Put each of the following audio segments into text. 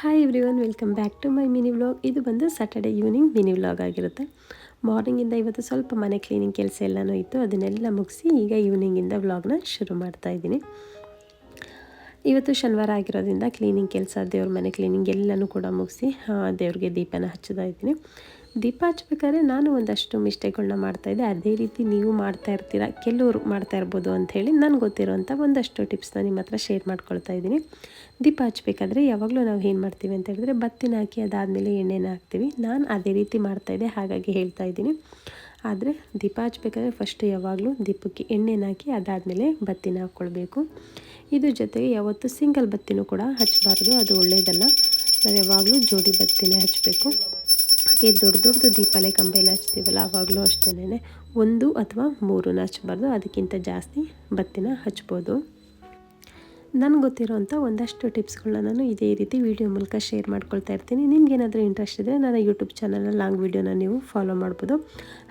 Hi everyone welcome back to my mini vlog ಇದು ಬಂದು Saturday evening mini vlog ಆಗಿರುತ್ತೆ. ಮಾರ್ನಿಂಗಿಂದ ಇವತ್ತು ಸ್ವಲ್ಪ ಮನೆ ಕ್ಲೀನಿಂಗ್ ಕೆಲಸ ಎಲ್ಲನೂ ಇತ್ತು. ಅದನ್ನೆಲ್ಲ ಮುಗಿಸಿ ಈಗ ಈವ್ನಿಂಗಿಂದ ವ್ಲಾಗ್ನ ಶುರು ಮಾಡ್ತಾ ಇದ್ದೀನಿ. ಇವತ್ತು ಶನಿವಾರ ಆಗಿರೋದ್ರಿಂದ ಕ್ಲೀನಿಂಗ್ ಕೆಲಸ, ದೇವ್ರ ಮನೆ ಕ್ಲೀನಿಂಗ್ ಎಲ್ಲನೂ ಕೂಡ ಮುಗಿಸಿ ದೇವ್ರಿಗೆ ದೀಪನ ಹಚ್ಚುತ್ತಾ ಇದ್ದೀನಿ. ದೀಪ ಹಚ್ಬೇಕಾದ್ರೆ ನಾನು ಒಂದಷ್ಟು ಮಿಸ್ಟೇಕ್ಗಳನ್ನ ಮಾಡ್ತಾಯಿದ್ದೆ ಅದೇ ರೀತಿ ನೀವು ಮಾಡ್ತಾ ಇರ್ತೀರ, ಕೆಲವರು ಮಾಡ್ತಾ ಇರ್ಬೋದು ಅಂಥೇಳಿ ನನಗೆ ಗೊತ್ತಿರೋಂಥ ಒಂದಷ್ಟು ಟಿಪ್ಸ್ನ ನಿಮ್ಮ ಹತ್ರ ಶೇರ್ ಮಾಡ್ಕೊಳ್ತಾ ಇದ್ದೀನಿ. ದೀಪ ಹಚ್ಬೇಕಾದ್ರೆ ಯಾವಾಗಲೂ ನಾವು ಏನು ಮಾಡ್ತೀವಿ ಅಂತ ಹೇಳಿದ್ರೆ ಬತ್ತಿನ ಹಾಕಿ ಅದಾದಮೇಲೆ ಎಣ್ಣೆನ ಹಾಕ್ತೀವಿ. ನಾನು ಅದೇ ರೀತಿ ಮಾಡ್ತಾಯಿದ್ದೆ ಹಾಗಾಗಿ ಹೇಳ್ತಾ ಇದ್ದೀನಿ. ಆದರೆ ದೀಪ ಹಚ್ಬೇಕಾದ್ರೆ ಫಸ್ಟ್ ಯಾವಾಗಲೂ ದೀಪಕ್ಕೆ ಎಣ್ಣೆನ ಹಾಕಿ ಅದಾದಮೇಲೆ ಬತ್ತಿನ ಹಾಕ್ಕೊಳ್ಬೇಕು ಇದ್ರ ಜೊತೆಗೆ ಯಾವತ್ತೂ ಸಿಂಗಲ್ ಬತ್ತಿನೂ ಕೂಡ ಹಚ್ಚಬಾರ್ದು ಅದು ಒಳ್ಳೆಯದಲ್ಲ ನಾವು ಯಾವಾಗಲೂ ಜೋಡಿ ಬತ್ತಿನೇ ಹಚ್ಚಬೇಕು ಹಾಗೆ ದೊಡ್ಡ ದೊಡ್ಡದು ದೀಪಾಲೆ ಕಂಬ ಎಲ್ಲ ಹಚ್ತೀವಲ್ಲ ಆವಾಗಲೂ ಅಷ್ಟೇ ಒಂದು ಅಥವಾ ಮೂರು ಹಚ್ಬಾರ್ದು ಅದಕ್ಕಿಂತ ಜಾಸ್ತಿ ಬತ್ತಿನ ಹಚ್ಬೋದು. ನನಗೆ ಗೊತ್ತಿರೋಂಥ ಒಂದಷ್ಟು ಟಿಪ್ಸ್ಗಳನ್ನ ನಾನು ಇದೇ ರೀತಿ ವಿಡಿಯೋ ಮೂಲಕ ಶೇರ್ ಮಾಡ್ಕೊಳ್ತಾ ಇರ್ತೀನಿ. ನಿಮ್ಗೇನಾದರೂ ಇಂಟ್ರೆಸ್ಟ್ ಇದ್ದರೆ ನನ್ನ ಯೂಟ್ಯೂಬ್ ಚಾನಲ್ನ ಲಾಂಗ್ ವೀಡಿಯೋನ ನೀವು ಫಾಲೋ ಮಾಡ್ಬೋದು.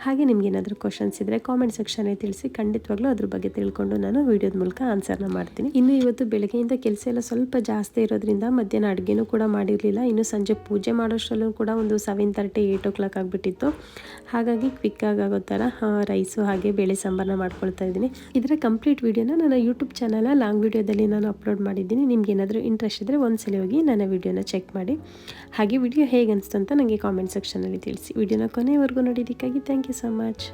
ಹಾಗೆ ನಿಮ್ಗೇನಾದರೂ ಕ್ವಶನ್ಸ್ ಇದ್ದರೆ ಕಾಮೆಂಟ್ ಸೆಕ್ಷನಲ್ಲಿ ತಿಳಿಸಿ ಖಂಡಿತವಾಗ್ಲೂ ಅದ್ರ ಬಗ್ಗೆ ತಿಳ್ಕೊಂಡು ನಾನು ವೀಡಿಯೋದ ಮೂಲಕ ಆನ್ಸರ್ನ ಮಾಡ್ತೀನಿ. ಇನ್ನು ಇವತ್ತು ಬೆಳಗ್ಗೆಯಿಂದ ಕೆಲಸ ಎಲ್ಲ ಸ್ವಲ್ಪ ಜಾಸ್ತಿ ಇರೋದ್ರಿಂದ ಮಧ್ಯಾಹ್ನ ಅಡುಗೆನೂ ಕೂಡ ಮಾಡಿರಲಿಲ್ಲ. ಇನ್ನು ಸಂಜೆ ಪೂಜೆ ಮಾಡೋಷ್ಟರಲ್ಲೂ ಕೂಡ ಒಂದು seven thirty eight o'clock ಆಗಿಬಿಟ್ಟಿತ್ತು. ಹಾಗಾಗಿ ಕ್ವಿಕ್ಕಾಗಿ ಆಗೋ ಥರ ರೈಸು ಹಾಗೆ, ಬೇಳೆ ಸಾಂಬಾರನ್ನ ಮಾಡ್ಕೊಳ್ತಾ ಇದ್ದೀನಿ. ಇದರ ಕಂಪ್ಲೀಟ್ ವೀಡಿಯೋನ ನನ್ನ ಯೂಟ್ಯೂಬ್ ಚಾನಲ್ನ ಲಾಂಗ್ ವೀಡಿಯೋದಲ್ಲಿ ನಾನು ಅಪ್ಲೋಡ್ ಮಾಡಿದ್ದೀನಿ. ನಿಮ್ಗೆ ಏನಾದರೂ ಇಂಟ್ರೆಸ್ಟ್ ಇದ್ದರೆ ಒಂದ್ಸಲ ಹೋಗಿ ನನ್ನ ವೀಡಿಯೋನ ಚೆಕ್ ಮಾಡಿ. ಹಾಗೆ ವಿಡಿಯೋ ಹೇಗೆ ಅನಿಸ್ತು ಅಂತ ನನಗೆ ಕಾಮೆಂಟ್ ಸೆಕ್ಷನಲ್ಲಿ ತಿಳಿಸಿ. ವಿಡಿಯೋನ ಕೊನೆವರೆಗೂ ನೋಡಿದ್ದಕ್ಕಾಗಿ ಥ್ಯಾಂಕ್ ಯು ಸೊ ಮಚ್